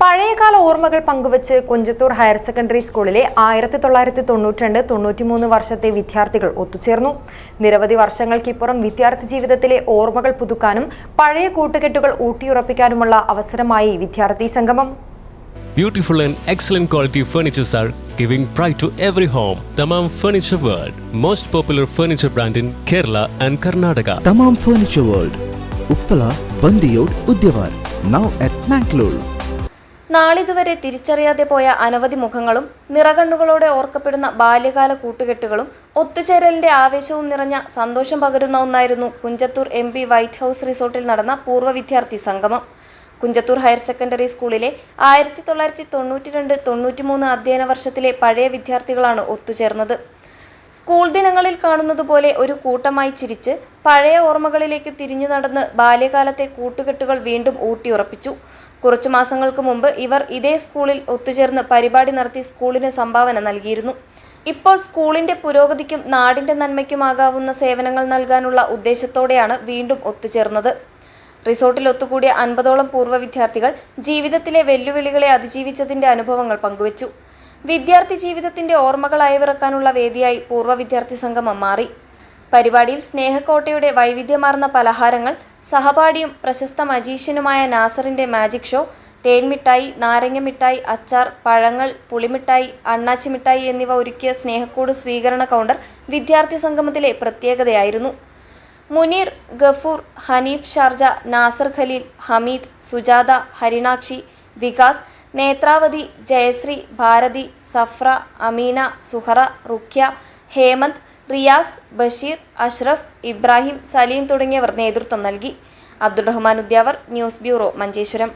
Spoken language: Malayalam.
പഴയകാല ഓർമ്മകൾ പങ്കുവച്ച് കുഞ്ചത്തൂർ ഹയർ സെക്കൻഡറി സ്കൂളിലെ ആയിരത്തി തൊള്ളായിരത്തി തൊണ്ണൂറ്റിരണ്ട് തൊണ്ണൂറ്റിമൂന്ന് വർഷത്തെ വിദ്യാർത്ഥികൾ ഒത്തുചേർന്നു. നിരവധി വർഷങ്ങൾക്കിപ്പുറം വിദ്യാർത്ഥി ജീവിതത്തിലെ ഓർമ്മകൾ പുതുക്കാനും പഴയ കൂട്ടുകെട്ടുകൾ ഊട്ടിയുറപ്പിക്കാനുമുള്ള അവസരമായി വിദ്യാർത്ഥി സംഗമം. Beautiful and excellent quality furnitures are giving pride to every home Thamam Furniture world most popular furniture brand in Kerala and Karnataka Thamam furniture world Uppala Bandiyod Udyavar now at Mangalore നാളിതുവരെ തിരിച്ചറിയാതെ പോയ അനവധി മുഖങ്ങളും നിറകണ്ണുകളോടെ ഓർക്കപ്പെടുന്ന ബാല്യകാല കൂട്ടുകെട്ടുകളും ഒത്തുചേരലിന്റെ ആവേശവും നിറഞ്ഞ സന്തോഷം പകരുന്ന ഒന്നായിരുന്നു Kunjathur M P white house റിസോർട്ടിൽ നടന്ന പൂർവ വിദ്യാർത്ഥി സംഗമം. കുഞ്ചത്തൂർ ഹയർ സെക്കൻഡറി സ്കൂളിലെ ആയിരത്തി തൊള്ളായിരത്തി തൊണ്ണൂറ്റി രണ്ട് തൊണ്ണൂറ്റി മൂന്ന് അധ്യയന വർഷത്തിലെ പഴയ വിദ്യാർത്ഥികളാണ് ഒത്തുചേർന്നത്. സ്കൂൾ ദിനങ്ങളിൽ കാണുന്നത് പോലെ ഒരു കൂട്ടമായി ചിരിച്ച് പഴയ ഓർമ്മകളിലേക്ക് തിരിഞ്ഞു നടന്ന് ബാല്യകാലത്തെ കൂട്ടുകെട്ടുകൾ വീണ്ടും ഊട്ടിയുറപ്പിച്ചു കുറച്ചു മാസങ്ങൾക്ക് മുമ്പ് ഇവർ ഇതേ സ്കൂളിൽ ഒത്തുചേർന്ന് പരിപാടി നടത്തി സ്കൂളിന് സംഭാവന നൽകിയിരുന്നു. ഇപ്പോൾ സ്കൂളിന്റെ പുരോഗതിക്കും നാടിന്റെ നന്മയ്ക്കുമാകാവുന്ന സേവനങ്ങൾ നൽകാനുള്ള ഉദ്ദേശത്തോടെയാണ് വീണ്ടും ഒത്തുചേർന്നത്. റിസോർട്ടിൽ ഒത്തുകൂടിയ അൻപതോളം പൂർവ വിദ്യാർത്ഥികൾ ജീവിതത്തിലെ വെല്ലുവിളികളെ അതിജീവിച്ചതിന്റെ അനുഭവങ്ങൾ പങ്കുവച്ചു. വിദ്യാർത്ഥി ജീവിതത്തിന്റെ ഓർമ്മകൾ അയവിറക്കാനുള്ള വേദിയായി പൂർവ വിദ്യാർത്ഥി സംഗമം മാറി. പരിപാടിയിൽ സ്നേഹക്കോട്ടയുടെ വൈവിധ്യമാർന്ന പലഹാരങ്ങൾ സഹപാഠിയും പ്രശസ്ത മജീഷ്യനുമായ നാസറിന്റെ മാജിക് ഷോ തേൻമിഠായി നാരങ്ങ മിഠായി അച്ചാർ പഴങ്ങൾ പുളിമിഠായി അണ്ണാച്ചി മിഠായി എന്നിവ ഒരുക്കിയ സ്നേഹക്കൂട് സ്വീകരണ കൗണ്ടർ വിദ്യാർത്ഥി സംഗമത്തിലെ പ്രത്യേകതയായിരുന്നു. മുനീർ ഗഫൂർ ഹനീഫ് ഷാർജ നാസർ ഖലീൽ ഹമീദ് സുജാത ഹരിണാക്ഷി വികാസ് നേത്രാവതി ജയശ്രീ ഭാരതി സഫ്ര അമീന സുഹറ റുഖ്യ ഹേമന്ത് റിയാസ് ബഷീർ അഷ്റഫ് ഇബ്രാഹിം സലീം തുടങ്ങിയവർ നേതൃത്വം നൽകി. Abdul Rahman Udyavar news bureau Manjeshwaram.